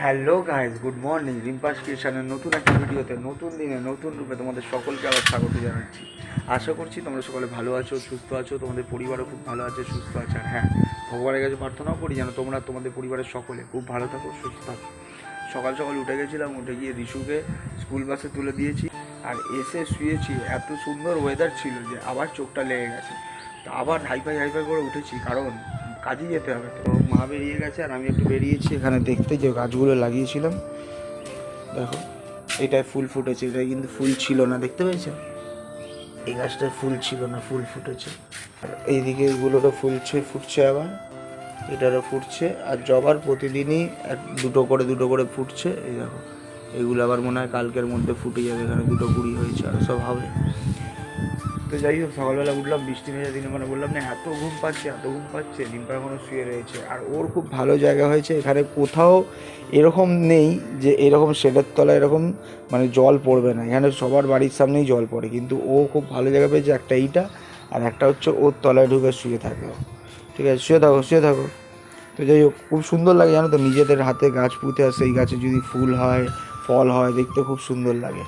Hello guys good morning. Rimpa's ক্রিয়েশনের নতুন একটা ভিডিওতে, নতুন দিনে, নতুন রূপে তোমাদের সকলকে আবার স্বাগত জানাচ্ছি। আশা করছি তোমরা সকলে ভালো আছো, সুস্থ আছো, তোমাদের পরিবারও খুব ভালো আছে, সুস্থ আছে। আর হ্যাঁ ভগবানের কাছে প্রার্থনাও করি যেন তোমরা তোমাদের পরিবারের সকলে খুব ভালো থাকো, সুস্থ থাকো। সকাল সকাল উঠে গেছিলাম, উঠে গিয়ে রিশুকে স্কুল বাসে তুলে দিয়েছি আর এসে শুয়েছি। এত সুন্দর ওয়েদার ছিল যে আবার চোখটা লেগে গেছে। তো আবার হাইফাই হাইফাই করে উঠেছি। কারণ কাজে যেতে হবে। তো মা বেরিয়ে গেছে আর আমি একটু বেরিয়েছি, এখানে দেখতে যে গাছগুলো লাগিয়েছিলাম। দেখো, এটায় ফুল ফুটেছে, এটায় কিন্তু ফুল ছিল না, দেখতে পেয়েছ? এই গাছটায় ফুল ছিল না, ফুল ফুটেছে। আর এইদিকে এগুলোরও ফুলছে ফুটছে আবার, এটারও ফুটছে, আর জবার প্রতিদিনই এক, দুটো করে দুটো করে ফুটছে। এই দেখো, এগুলো আবার মনে হয় কালকের মধ্যে ফুটে যাবে, এখানে দুটো কুড়ি হয়েছে, আর সব হবে। তো যাই হোক, সকালবেলা উঠলাম, বৃষ্টি ভেজা দিনে মানে বললাম, না, এত ঘুম পাচ্ছে, এত ঘুম পাচ্ছে ডিম্পা এখনও শুয়ে রয়েছে। আর ওর খুব ভালো জায়গা হয়েছে, এখানে কোথাও এরকম নেই যে এরকম শেডের তলায় এরকম মানে জল পড়বে না। এখানে সবার বাড়ির সামনেই জল পড়ে, কিন্তু ও খুব ভালো জায়গা পেয়েছে একটা এইটা, আর একটা হচ্ছে ওর তলায় ঢুকে শুয়ে থাকে। ঠিক আছে, শুয়ে থাকো শুয়ে থাকো। তো যাই হোক, খুব সুন্দর লাগে, জানো তো, নিজেদের হাতে গাছ পুঁতে আর সেই গাছে যদি ফুল হয়, ফল হয়, দেখতে খুব সুন্দর লাগে।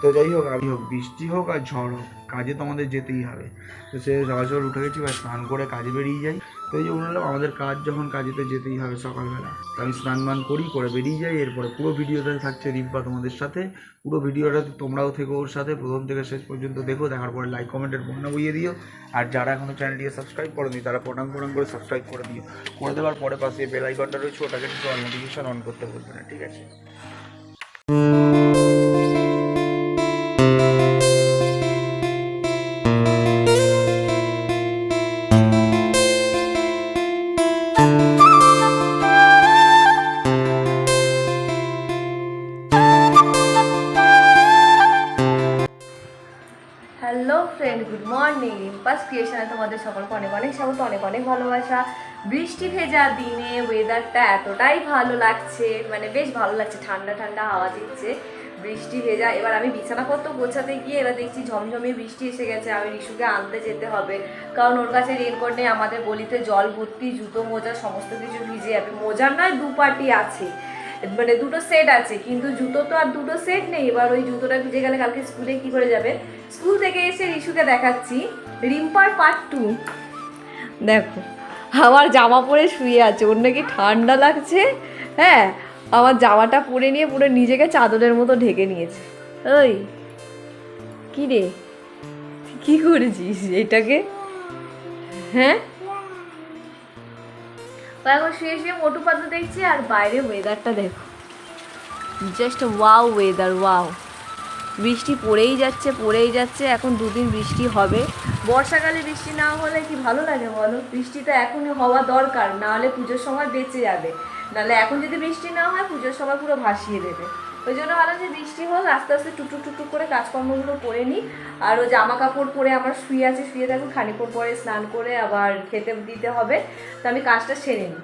তো যাই হোক আমি হোক বৃষ্টি হোক আর ঝড় হোক কাজে তো আমাদের যেতেই হবে। তো সে সকাল সকাল উঠে গেছি বা স্নান করে কাজে বেরিয়ে যাই। তো এই যে বললাম, আমাদের কাজ যখন কাজেতে যেতেই হবে সকালবেলা। তো আমি স্নান মান করি, করে বেরিয়ে যাই। এরপরে পুরো ভিডিওটা থাকছে রিম্পা তোমাদের সাথে। পুরো ভিডিওটা তোমরাও থেকো ওর সাথে। প্রথম থেকে শেষ পর্যন্ত দেখো, দেখার পরে লাইক কমেন্টের বন্যা বইয়ে দিও। আর যারা এখনও চ্যানেলটিকে সাবস্ক্রাইব করেনি, তারা পটাং পটাং করে সাবস্ক্রাইব করে দিও। করে দেওয়ার পরে পাশে বেল আইকনটা রয়েছে, ওটাকে কিন্তু নোটিফিকেশন অন করতে বলবে না, ঠিক আছে? ফ্রেন্ড গুড মর্নিং রিম্পাস ক্রিয়েশনে তোমাদের সকলকে অনেক অনেক স্বাগত, অনেক অনেক ভালোবাসা। বৃষ্টি ভেজা দিনে ওয়েদারটা এতটাই ভালো লাগছে মানে বেশ ভালো লাগছে, ঠান্ডা ঠান্ডা হাওয়া দিচ্ছে, বৃষ্টি ভেজা। এবার আমি বিছানাপত্র গোছাতে গিয়ে এবার দেখছি ঝমঝমে বৃষ্টি এসে গেছে, আমি রিশুকে আনতে যেতে হবে। কারণ ওর কাছে রেনকোট নেই, আমাদের গলিতে জল ভর্তি, জুতো মোজা, সমস্ত কিছু ভিজে যাবে মোজার নয় দু পাটি আছে। মানে দুটো সেট আছে, কিন্তু জুতো তো আর দুটো সেট নেই। এবার ওই জুতোটা ভিজে গেলে কালকে স্কুলে কি করে যাবে? স্কুল থেকে এসে রিশুকে দেখাচ্ছি রিম্পার পার্ট টু দেখো, আমার জামা পরে শুয়ে আছে, ওর নাকি ঠান্ডা লাগছে। হ্যাঁ আমার জামাটা পরে নিয়ে পুরো নিজেকে চাদরের মতো ঢেকে নিয়েছে। ওই, কি রে? কি করেছিস এটাকে? হ্যাঁ? এখন শুয়ে শুয়ে মোটু পাতলু দেখছি আর বাইরে ওয়েদারটা দেখো। জাস্ট ওয়াও ওয়েদার ওয়াও বৃষ্টি পড়েই যাচ্ছে পড়েই যাচ্ছে, এখন দুদিন বৃষ্টি হবে। বর্ষাকালে বৃষ্টি না হলে কি ভালো লাগে বলো? বৃষ্টি তো এখনই হওয়া দরকার নাহলে পুজোর সময় বেঁচে যাবে। নাহলে এখন যদি বৃষ্টি না হয়, পুজোর সময় পুরো ভাসিয়ে দেবে। ওই জন্য ভালো যে বৃষ্টি হোক, আস্তে আস্তে টুকটুক টুকটুক করে কাজকর্মগুলো করে নিই আর ও জামা কাপড় পরে আমার শুয়ে আছে, শুয়ে থাকুন খানিকক্ষণ পরে স্নান করে আবার খেতে দিতে হবে। তো আমি কাজটা সেরে নিই।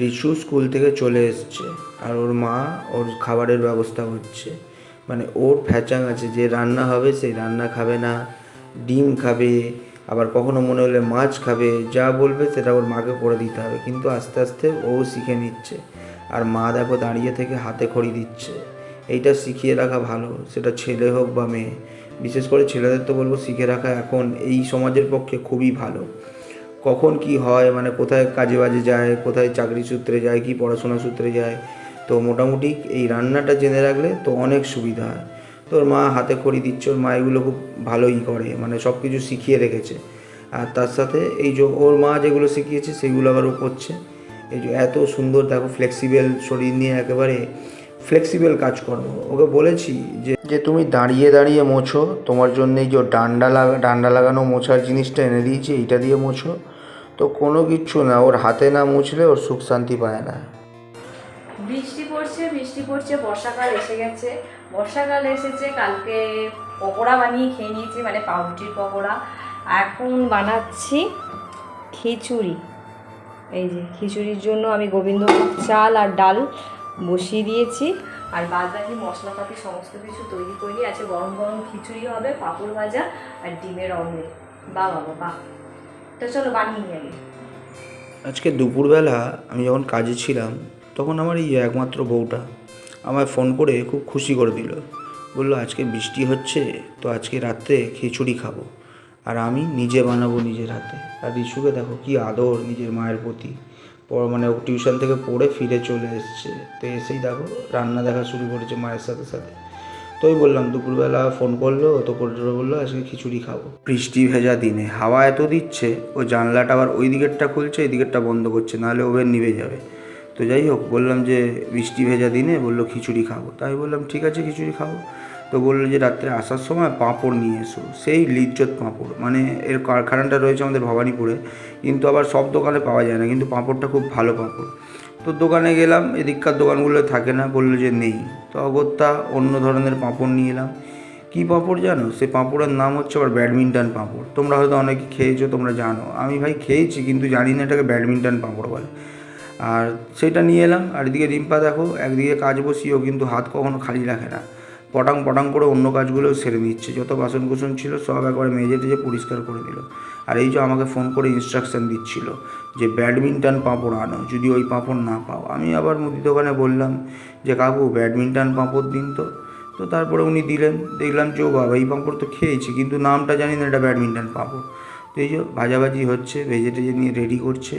রিশু স্কুল থেকে চলে এসছে আর ওর মা ওর খাবারের ব্যবস্থা হচ্ছে। মানে ওর ফ্যাচাং আছে, যে রান্না হবে সেই রান্না খাবে না, ডিম খাবে, আবার কখনো মনে হলে মাছ খাবে, যা বলবে সেটা ওর মাকে করে দিতে হবে। কিন্তু আস্তে আস্তে ও শিখে নিচ্ছে। আর মা দেখো দাঁড়িয়ে থেকে হাতে খড়ি দিচ্ছে। এইটা শিখিয়ে রাখা ভালো, সেটা ছেলে হোক বা মেয়ে। বিশেষ করে ছেলেদের তো বলব শিখে রাখা এখন এই সমাজের পক্ষে খুবই ভালো। কখন কি হয় মানে কোথায় কাজে বাজে যায়, কোথায় চাকরি সূত্রে যায়, কি পড়াশোনা সূত্রে যায়। তো মোটামুটি এই রান্নাটা জেনে রাখলে তো অনেক সুবিধা হয়। তোর মা হাতে খড়ি দিচ্ছে, ওর মা এগুলো খুব ভালোই করে মানে সব কিছু শিখিয়ে রেখেছে। আর তার সাথে এই যে ওর মা যেগুলো শিখিয়েছে, সেগুলো আবার ও করছে। এই যে এত সুন্দর, দেখো ফ্লেক্সিবল শরীর নিয়ে একেবারে ফ্লেক্সিবল কাজকর্ম। ওকে বলেছি যে যে তুমি দাঁড়িয়ে দাঁড়িয়ে মোছো, তোমার জন্য এই যে ডান্ডা লাগা, ডান্ডা লাগানো, মোছার জিনিসটা এনে দিয়েছি, এইটা দিয়ে মোছো। তো কোনো কিচ্ছু না, ওর হাতে না মুছলে ওর সুখ শান্তি পায় না। বৃষ্টি পড়ছে বৃষ্টি পড়ছে, বর্ষাকাল এসে গেছে। বর্ষাকাল এসেছে, কালকে পকোড়া বানিয়ে খেয়ে নিয়েছি মানে পাউরুটির পকোড়া। এখন বানাচ্ছি খিচুড়ি। এই যে খিচুড়ির জন্য আমি গোবিন্দভোগ চাল আর ডাল বসিয়ে দিয়েছি। আর বাদ বাকি মশলাপাতি সমস্ত কিছু তৈরি করে আছে। গরম গরম খিচুড়ি হবে, পাঁপড় ভাজা আর ডিমের অমলেট বা বাবা, বাহ। তো চলো বানিয়ে নিয়ে আগে। আজকে দুপুরবেলা আমি যখন কাজে ছিলাম, তখন আমার এই একমাত্র বউটা আমায় ফোন করে খুব খুশি করে দিল। বলল, আজকে বৃষ্টি হচ্ছে, তো আজকে রাত্রে খিচুড়ি খাব। আর আমি নিজে বানাবো নিজের হাতে। আর রিশুকে দেখো কি আদর নিজের মায়ের প্রতি। পর মানে টিউশন থেকে পড়ে ফিরে চলে এসছে। তো এসেই দেখো রান্না দেখা শুরু করেছে মায়ের সাথে সাথে। তো ওই বললাম, দুপুরবেলা ফোন করল, তো করে বলল, আজকে খিচুড়ি খাব। বৃষ্টি ভেজা দিনে। হাওয়া এত দিচ্ছে, ও জানলাটা আবার ওই দিকেরটা খুলছে, এই দিকেরটা বন্ধ করছে, নাহলে ওভেন নিভে যাবে। তো যাই হোক, বললাম যে বৃষ্টি ভেজা দিনে, বলল খিচুড়ি খাব। তাই বললাম, ঠিক আছে, খিচুড়ি খাব। তো বলল যে রাত্রে আসার সময় পাঁপড় নিয়ে এসো। সেই লিজ্জত পাঁপড়। মানে এর কারখানাটা রয়েছে আমাদের ভবানীপুরে, কিন্তু আবার সব দোকানে পাওয়া যায় না, কিন্তু পাঁপড়টা খুব ভালো পাঁপড়। তো দোকানে গেলাম, এদিককার দোকানগুলো থাকে না, বলল যে নেই। তো অগত্যা অন্য ধরনের পাঁপড় নিয়ে এলাম। কী পাঁপড় জানো? সে পাঁপড়ের নাম হচ্ছে আবার ব্যাডমিন্টন পাঁপড়। তোমরা হয়তো অনেকে খেয়েছো, তোমরা জানো। আমি ভাই খেয়েছি, কিন্তু জানি না এটাকে ব্যাডমিন্টন পাঁপড় বলে। আর সেটা নিয়ে এলাম, আর এদিকে রিম্পা দেখো, একদিকে কাজ বসিও কিন্তু হাত কখনো খালি রাখে না। পটাং পটাং করে অন্য কাজগুলোও সেরে দিচ্ছে যত বাসন কুসন ছিল সব একবারে মেজে টেজে পরিষ্কার করে দিল আর এই যে আমাকে ফোন করে ইনস্ট্রাকশান দিচ্ছিল যে ব্যাডমিন্টন পাঁপড় আনো, যদি ওই পাঁপড় না পাও। আমি আবার মুদি দোকানে বললাম যে, কাকু ব্যাডমিন্টন পাঁপড় দিন তো। তো তারপরে উনি দিলেন। দেখলাম যে, ও বাবা, এই পাঁপড় তো খেয়েছি, কিন্তু নামটা জানি না, এটা ব্যাডমিন্টন পাঁপড়। এই যে ভাজাভাজি হচ্ছে ভেজে টেজে নিয়ে রেডি করছে।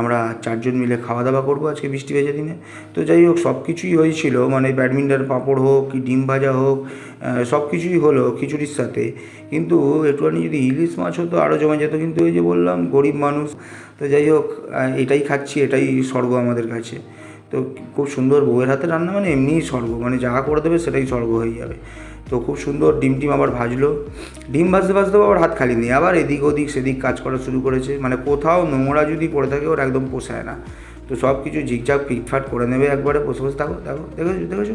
আমরা চারজন মিলে খাওয়া দাওয়া করব আজকে বৃষ্টি ভেজে দিনে। তো যাই হোক সব কিছুই হয়েছিল। মানে ব্যাডমিন্টন পাঁপড় হোক কি ডিম ভাজা হোক সব কিছুই হলো খিচুড়ির সাথে। কিন্তু একটুখানি যদি ইলিশ মাছ হতো আরও জমে যেত। কিন্তু ওই যে বললাম, গরিব মানুষ। তো যাই হোক এটাই খাচ্ছি, এটাই স্বর্গ আমাদের কাছে। তো খুব সুন্দর বউয়ের হাতে রান্না মানে এমনিই স্বর্গ। মানে যা করে দেবে সেটাই স্বর্গ হয়ে যাবে। তো খুব সুন্দর ডিম টিম আবার ভাজলো। ডিম ভাজতে ভাজতে আবার হাত খালি নেই। আবার এদিক ওদিক সেদিক কাজ করা শুরু করেছে। মানে কোথাও নোংরা যদি পড়ে থাকে ওর একদম পোষায় না। তো সব কিছু ঝিকঝাক ফিটফাট করে নেবে একবারে বসে বসে। থাকো দেখো, দেখেছ দেখেছ?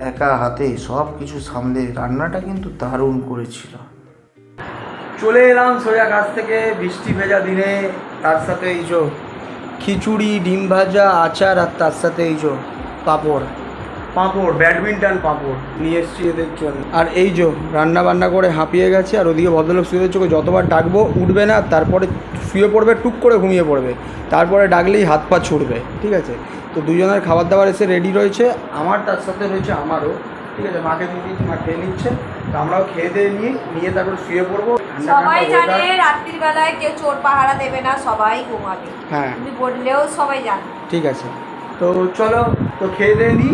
একা হাতে সব কিছু সামলে রান্নাটা কিন্তু দারুণ করেছিল। চলে এলাম সোজা কাছ থেকে। বৃষ্টি ভেজা দিনে। তার সাথে এই খিচুড়ি, ডিম ভাজা, আচার আর তার সাথে এই পাঁপড়। পাঁপড় ব্যাডমিন্টন পাঁপড় নিয়ে এসছি এদের জন্য। আর এই যে রান্না বান্না করে হাঁপিয়ে গেছে আর ওদিকে ভদ্রলোক শুয়ে চোখে যতবার ডাকবো উঠবে না তারপরে শুয়ে পড়বে টুক করে ঘুমিয়ে পড়বে। তারপরে ডাকলেই হাত পা ছুটবে ঠিক আছে? তো দুজনের খাবার দাবার এসে রেডি রয়েছে। আমার তার সাথে রয়েছে আমারও ঠিক আছে? মাকে দিয়ে দিচ্ছি মা খেয়ে নিচ্ছে। তো আমরাও খেয়ে দিয়ে নিয়ে নিয়ে তারপরে শুয়ে পড়ব। ঠান্ডা সবাই জানে। রাত্রির বেলায় কেউ চোর পাহারা দেবে না সবাই ঘুমাবে। হ্যাঁ। তুমি বললেও সবাই জানে। ঠিক আছে। তো চলো তো খেয়ে দিয়ে নিই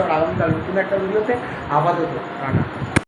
হচ্ছে আগামীকাল নতুন একটা ভিডিওতে আপাতত টাটা